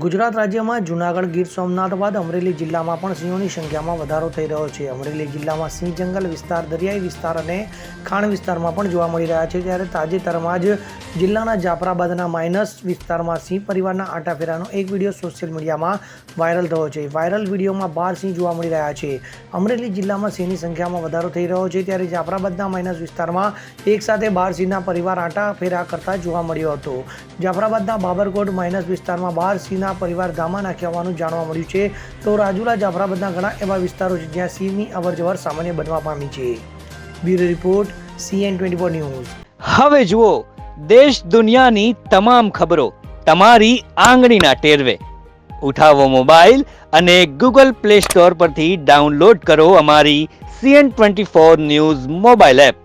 ગુજરાત રાજ્યમાં જૂનાગઢ ગીર સોમનાથ બાદ અમરેલી જિલ્લામાં પણ સિંહોની સંખ્યામાં વધારો થઈ રહ્યો છે. અમરેલી જિલ્લામાં સિંહ જંગલ વિસ્તાર, દરિયાઈ વિસ્તાર અને ખાણ વિસ્તારમાં પણ જોવા મળી રહ્યા છે. ત્યારે તાજેતરમાં જ જિલ્લાના જાફરાબાદના માઇનસ વિસ્તારમાં સિંહ પરિવારના આટાફેરાનો એક વીડિયો સોશિયલ મીડિયામાં વાયરલ થયો છે. વાયરલ વિડીયોમાં બાર સિંહ જોવા મળી રહ્યા છે. અમરેલી જિલ્લામાં સિંહની સંખ્યામાં વધારો થઈ રહ્યો છે. ત્યારે જાફરાબાદના માઇનસ વિસ્તારમાં એક સાથે બાર સિંહના પરિવાર આટાફેરા કરતા જોવા મળ્યો હતો. જાફરાબાદના બાબરકોટ માઇનસ વિસ્તારમાં બાર સિંહના પરિવાર ગામમાં નાખ્યા જાણવા મળ્યું છે. તો રાજુલા જાફરાબાદના ઘણા એવા વિસ્તારો છે જ્યાં સિંહની અવરજવર સામાન્ય બનવા પામી છે. Bureau report, CN twenty four news. હવે જુઓ, દેશ દુનિયાની તમામ ખબરો તમારી આંગળીના ટેરવે. ઉઠાવો મોબાઈલ અને ગૂગલ પ્લે સ્ટોર પરથી ડાઉનલોડ કરો અમારી CN twenty four news mobile app.